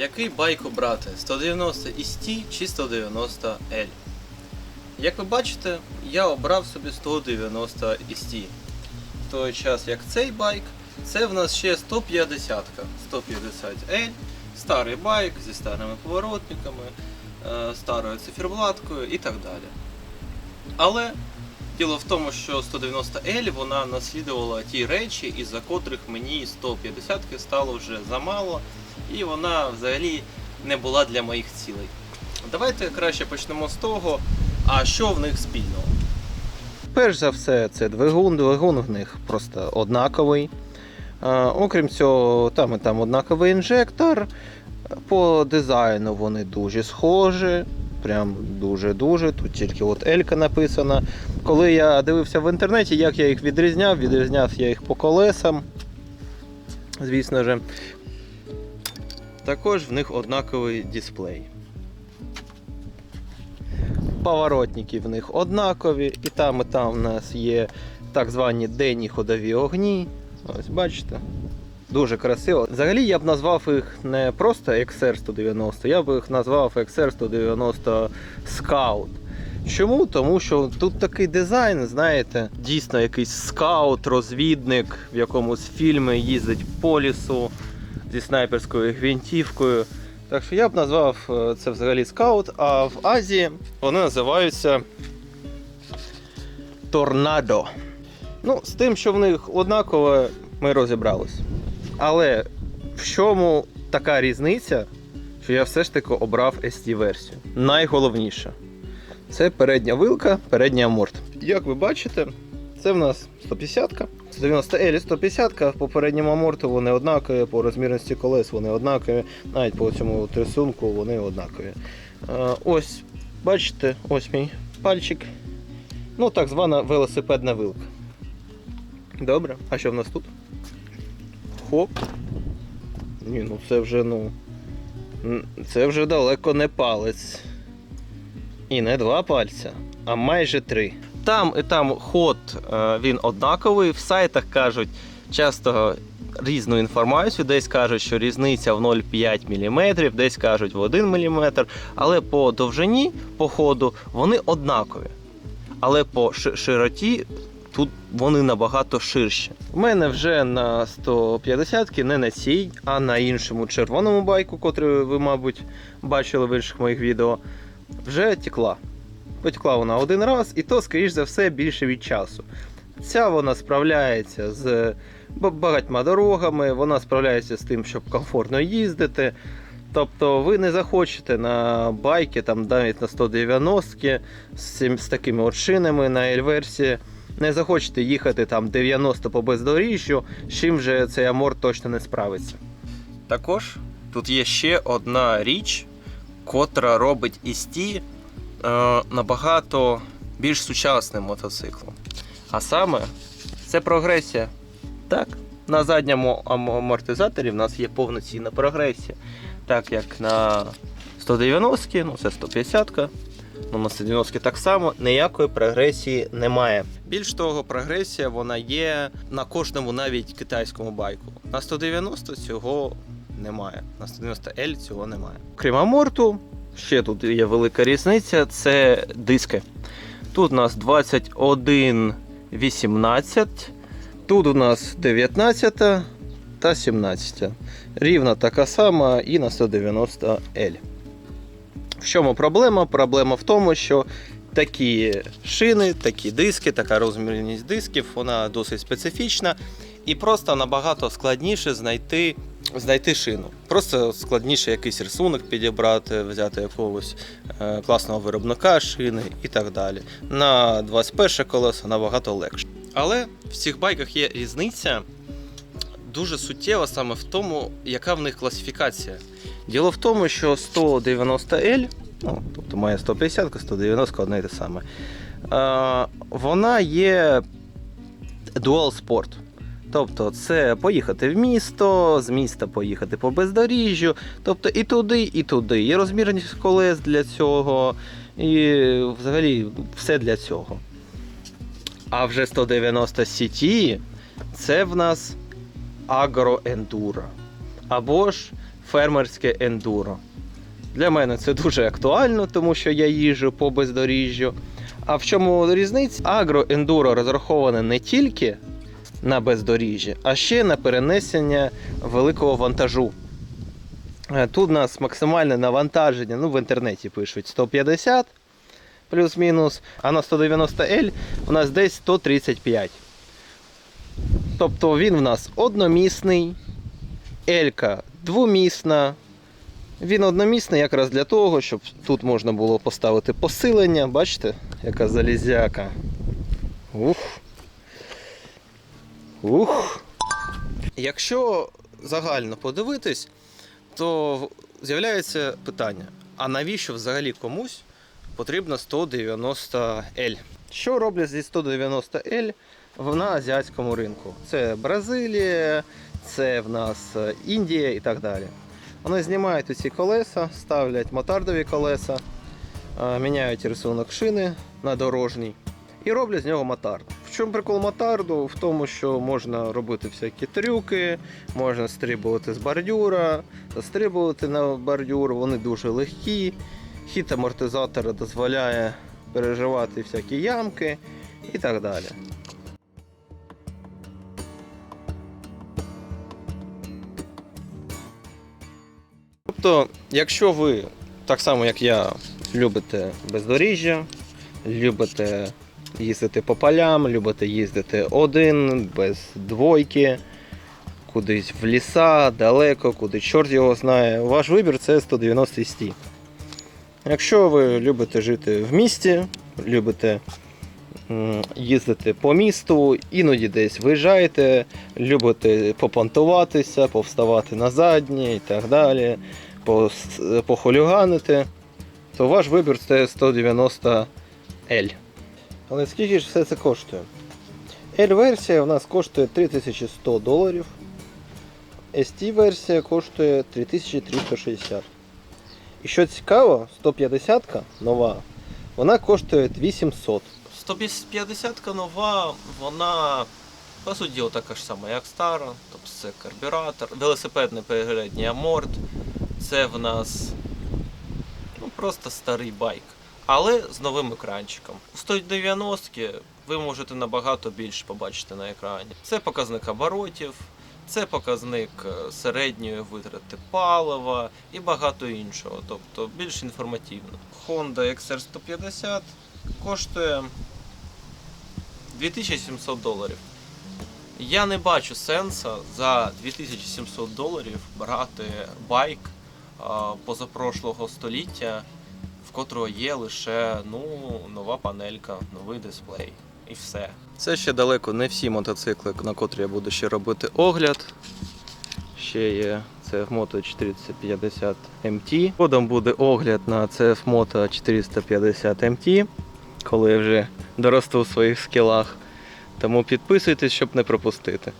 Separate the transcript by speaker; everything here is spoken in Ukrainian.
Speaker 1: Який байк обрати? 190 ST чи 190 L? Як ви бачите, я обрав собі 190 ST. В той час як цей байк, це в нас ще 150 150 L, старий байк зі старими поворотниками, е, старою циферблаткою і так далі. Але діло в тому, що 190L вона наслідувала ті речі, із-за котрих мені 150 стало вже замало, і вона взагалі не була для моїх цілей. Давайте краще почнемо з того, а що в них спільного. Перш за все, це двигун. Двигун в них просто однаковий. Окрім цього, там і там однаковий інжектор. По дизайну вони дуже схожі. Прям дуже-дуже. Тут тільки от Елька написана. Коли я дивився в інтернеті, як я їх відрізняв, відрізняв я їх по колесам. Звісно ж. Також в них однаковий дисплей. Поворотники в них однакові, і там, і там в нас є так звані денні ходові огні. Ось бачите. Дуже красиво. Взагалі я б назвав їх не просто XR190, я б їх назвав XR190 Scout. Чому? Тому що тут такий дизайн, знаєте, дійсно якийсь скаут, розвідник в якомусь фільмі їздить по лісу зі снайперською гвинтівкою. Так що я б назвав е, це взагалі скаут, а в Азії вони називаються Торнадо. Ну, з тим, що в них однаково, ми розібрались. Але в чому така різниця, що я все ж таки обрав ST-версію? Найголовніше це передня вилка, передній аморт. Як ви бачите, це в нас 150-ка. 90 l 150 в попередньому аморту вони однакові, по розмірності колес вони однакові, навіть по цьому от рисунку вони однакові. Е, Ось, бачите, ось мій пальчик. Ну, так звана велосипедна вилка. Добре, а що в нас тут? Хоп. Ні, ну це вже, ну. Це вже далеко не палець. І не два пальця, а майже три. Там і там ход е, він однаковий. В сайтах кажуть часто різну інформацію. Десь кажуть, що різниця в 0,5 мм, десь кажуть в 1 мм. Але по довжині, по ходу вони однакові. Але по широті тут вони набагато ширші. У мене вже на 150 не на цій, а на іншому червоному байку, котрий ви, мабуть, бачили в інших моїх відео, вже текла. Потекла вона один раз, і то, скоріш за все, більше від часу. Ця вона справляється з багатьма дорогами, вона справляється з тим, щоб комфортно їздити. Тобто ви не захочете на байки, там навіть на 190 з, з такими шинами на L-версії, не захочете їхати там 90 по бездоріжжю, з чим вже цей амор точно не справиться. Також тут є ще одна річ, котра робить істі набагато більш сучасним мотоциклом. А саме це прогресія. Так, на задньому амортизаторі в нас є повноцінна прогресія. Так як на 190, ну це 150, ну на 190 так само ніякої прогресії немає. Більш того, прогресія вона є на кожному навіть китайському байку. На 190 цього немає. На 190L цього немає. Крім аморту, ще тут є велика різниця це диски. Тут у нас 21 18, тут у нас 19 та 17. Рівна така сама і на 190L. В чому проблема? Проблема в тому, що такі шини, такі диски, така розмірність дисків, вона досить специфічна і просто набагато складніше знайти, знайти шину. Просто складніше якийсь рисунок підібрати, взяти якогось е, класного виробника шини і так далі. На 21 колесо набагато легше. Але в цих байках є різниця дуже суттєва саме в тому, яка в них класифікація. Діло в тому, що 190L, ну, тобто має 150, 190 одне і те саме. Е, вона є Dual Sport. Тобто це поїхати в місто, з міста поїхати по бездоріжжю, тобто і туди, і туди. Є розмірність колес для цього, і взагалі все для цього. А вже 190 CT це в нас агроендуро. Або ж фермерське ендуро. Для мене це дуже актуально, тому що я їжджу по бездоріжжю. А в чому різниця? Агроендуро розраховане не тільки на бездоріжжя, а ще на перенесення великого вантажу. Е, Тут у нас максимальне навантаження, ну в інтернеті пишуть 150 плюс-мінус, а на 190L у нас десь 135. Тобто він в нас одномісний, Елька двомісна. Він одномісний якраз для того, щоб тут можна було поставити посилення. Бачите, яка залізяка. Ух. Ух. Якщо загально подивитись, то з'являється питання: а навіщо взагалі комусь потрібно 190L? Що роблять зі 190L на азіатському ринку? Це Бразилія, це в нас е, Індія і так далі. Вони знімають ці колеса, ставлять мотардові колеса, е, міняють рисунок шини на дорожній і роблять з нього мотард. Чому прикол мотарду? В тому, що можна робити всякі трюки, можна стрибувати з бордюра, застрибувати на бордюр, вони дуже легкі. Хід амортизатора дозволяє переживати всякі ямки і так далі. Тобто, якщо ви так само, як я, любите бездоріжжя, любите їздити по полям, любите їздити один, без двойки, кудись в ліса, далеко, куди чорт його знає, ваш вибір це 190 ST. Якщо ви любите жити в місті, любите їздити по місту, іноді десь виїжджаєте, любите попонтуватися, повставати на задні і так далі, похуліганити, то ваш вибір це 190L. Але скільки ж все це коштує? L-версія у нас коштує 3100 доларів. ST-версія коштує 3360. І що цікаво, 150-ка нова, вона коштує 2700.
Speaker 2: 150 нова, вона по суті така ж сама, як стара. Тобто це карбюратор, велосипедний передній аморт. Це в нас ну, просто старий байк. Але з новим екранчиком. У 190 ви можете набагато більше побачити на екрані. Це показник оборотів, це показник е, середньої витрати палива і багато іншого. Тобто більш інформативно. Honda XR150 коштує 2700 доларів. Я не бачу сенсу за 2700 доларів брати байк позапрошлого століття, в котрого є лише ну, нова панелька, новий дисплей і все.
Speaker 1: Це ще далеко не всі мотоцикли, на котрі я буду ще робити огляд. Ще є CF Moto 450 MT. Згодом буде огляд на CF Moto 450 MT, коли я вже доросту в своїх скілах. Тому підписуйтесь, щоб не пропустити.